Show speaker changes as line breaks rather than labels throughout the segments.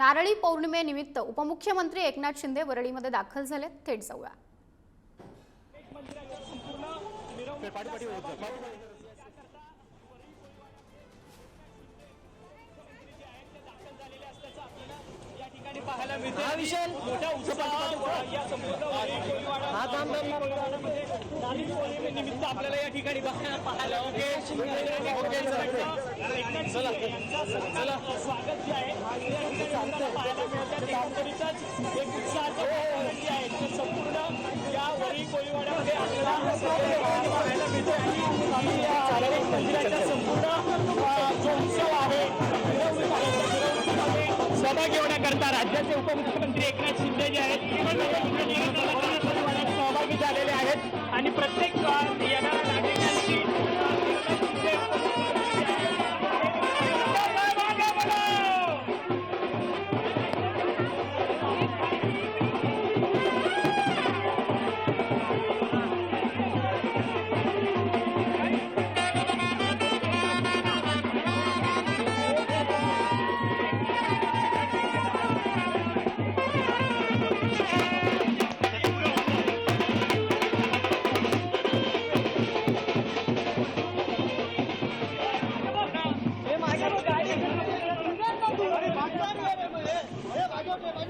नारळी पौर्णिमेनिमित्त उपमुख्यमंत्री एकनाथ शिंदे वरळीमध्ये दाखल झाले थेट जाऊया.
पाहायला मिळते
हा विषय
मोठ्या उत्साहात या संपूर्ण वारी कोळीवाडा
काम
नारळी पौर्णिमेनिमित्त आपल्याला या ठिकाणी पाहायला स्वागत जे आहे. एकंदरीतच एक उत्साहाचं आहे. ते संपूर्ण या वरी कोळीवाड्यामध्ये आपल्याला पाहायला मिळते आणि मंदिराच्या संपूर्ण जो उत्सव आहे सहभागी होण्याकरता राज्याचे उपमुख्यमंत्री एकनाथ शिंदे जे आहेत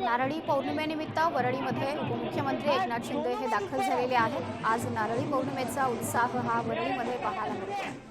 नारळी पौर्णिमेनिमित्त वरळीमध्ये उपमुख्यमंत्री एकनाथ शिंदे हे दाखल झालेले आहेत. आज नारळी पौर्णिमेचा उत्साह हा वरळीमध्ये पाहायला मिळतो.